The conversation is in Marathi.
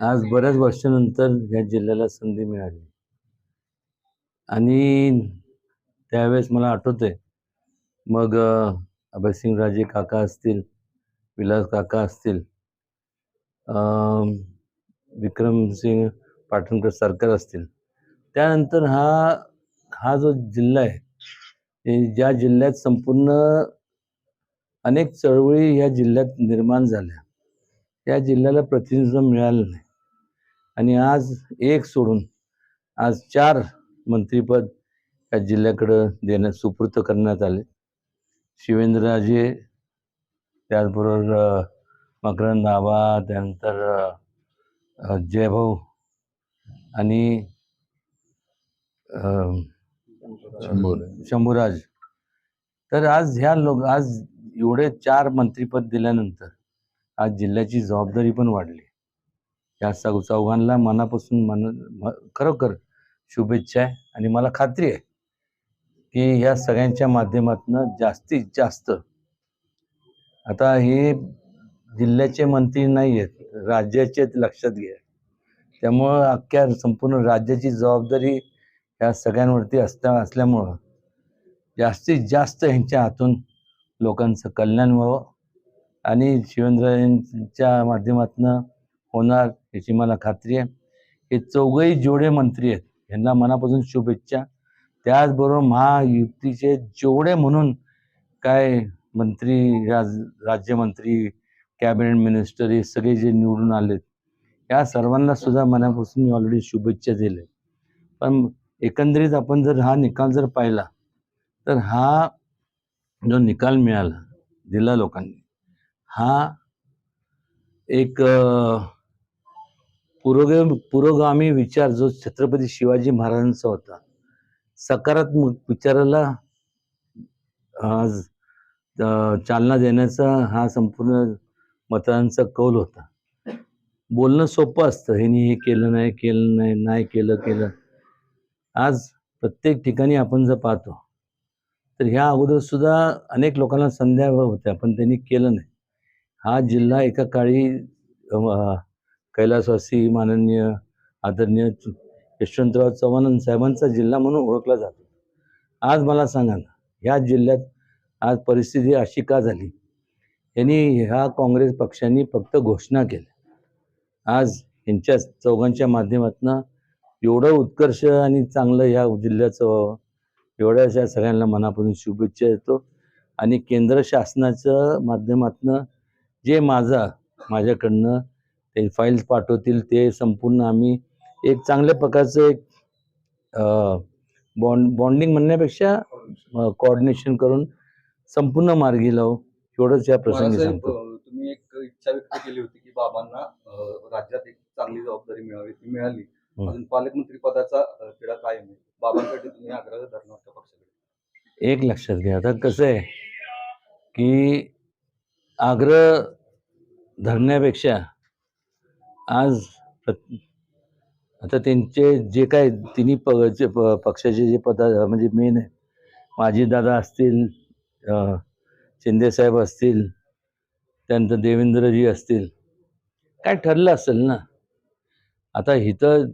आज बऱ्याच वर्षानंतर या जिल्ह्याला संधी मिळाली. आणि त्यावेळेस मला आठवतंय मग अभयसिंग राजे काका असतील विलास काका असतील विक्रमसिंग पाटणकर सरकार असतील. त्यानंतर हा हा जो जिल्हा आहे हे ज्या जिल्ह्यात संपूर्ण अनेक चळवळी या जिल्ह्यात निर्माण झाल्या त्या जिल्ह्याला प्रतिनिधित्व मिळालं नाही. आणि आज एक सोडून आज चार मंत्रीपद या जिल्ह्याकडं देण्यात सुपूर्त करण्यात आले. शिवेंद्रराजे त्याचबरोबर मकरंद आबा त्यानंतर जयभाऊ आणि शंभूराज. तर आज ह्या लोक आज एवढे चार मंत्रीपद दिल्यानंतर आज जिल्ह्याची जबाबदारी पण वाढली. या चौ चौघांना मनापासून मन खरोखर शुभेच्छा आहे आणि मला खात्री आहे की ह्या सगळ्यांच्या माध्यमातून जास्तीत जास्त आता हे जिल्ह्याचे मंत्री नाही आहेत राज्याचे लक्षात घ्या. त्यामुळं अख्ख्या संपूर्ण राज्याची जबाबदारी ह्या सगळ्यांवरती असता असल्यामुळं जास्तीत जास्त ह्यांच्या हातून लोकांचं कल्याण व्हावं आणि शिवेंद्रच्या माध्यमातून होणार याची मला खात्री आहे. हे चौघही जेवढे मंत्री आहेत यांना मनापासून शुभेच्छा. त्याचबरोबर महायुतीचे जेवढे म्हणून काय मंत्री राज राज्यमंत्री कॅबिनेट मिनिस्टर हे सगळे जे निवडून आलेत या सर्वांना सुद्धा मनापासून मी ऑलरेडी शुभेच्छा दिल्या. पण एकंदरीत आपण जर हा निकाल जर पाहिला तर हा जो निकाल मिळाला दिला लोकांनी हा एक पुरोग पुरोगामी विचार जो छत्रपती शिवाजी महाराजांचा होता सकारात्मक विचाराला आज चालना देण्याचा हा संपूर्ण मतदारांचा कौल होता. बोलणं सोपं असतं ह्यानी हे केलं नाही केलं नाही नाही केलं केलं. आज प्रत्येक ठिकाणी आपण जर पाहतो तर ह्या अगोदर सुद्धा अनेक लोकांना संध्या होत्या पण त्यांनी केलं नाही. हा जिल्हा एका काळी कैलासवासी माननीय आदरणीय यशवंतराव चव्हाण साहेबांचा जिल्हा म्हणून ओळखला जातो. आज मला सांगा ना ह्या जिल्ह्यात आज परिस्थिती अशी का झाली? यांनी ह्या काँग्रेस पक्षांनी फक्त घोषणा केल्या. आज यांच्या चौघांच्या माध्यमातून एवढं उत्कर्ष आणि चांगलं ह्या जिल्ह्याचं व्हावं एवढ्याशा सगळ्यांना मनापासून शुभेच्छा येतो आणि केंद्र शासनाच्या माध्यमातून जे माझा माझ्याकडनं ते फाईल्स पाठवतील ते संपूर्ण आम्ही एक चांगल्या प्रकारचं एक बॉन्ड बॉन्डिंग म्हणण्यापेक्षा कोऑर्डिनेशन करून संपूर्ण मार्गी लावू. एवढंच या प्रसंगी सांगतो. तुम्ही एक इच्छा व्यक्त केली होती की बाबांना राज्यात एक चांगली जबाबदारी मिळावी ती मिळाली. अजून पालकमंत्री पदाचा तिढा कायम आहे. बाबांसाठी तुम्ही आग्रह धरणार त्या पक्षाकडे. एक लक्षात घ्या. आता कसं आहे की आग्रह धरण्यापेक्षा आज आता त्यांचे जे काय तिन्ही प प- पक्षाचे जे पदा म्हणजे मेन माजी माझी दादा असतील शिंदेसाहेब असतील त्यानंतर देवेंद्रजी असतील. काय ठरलं असेल ना? आता इथं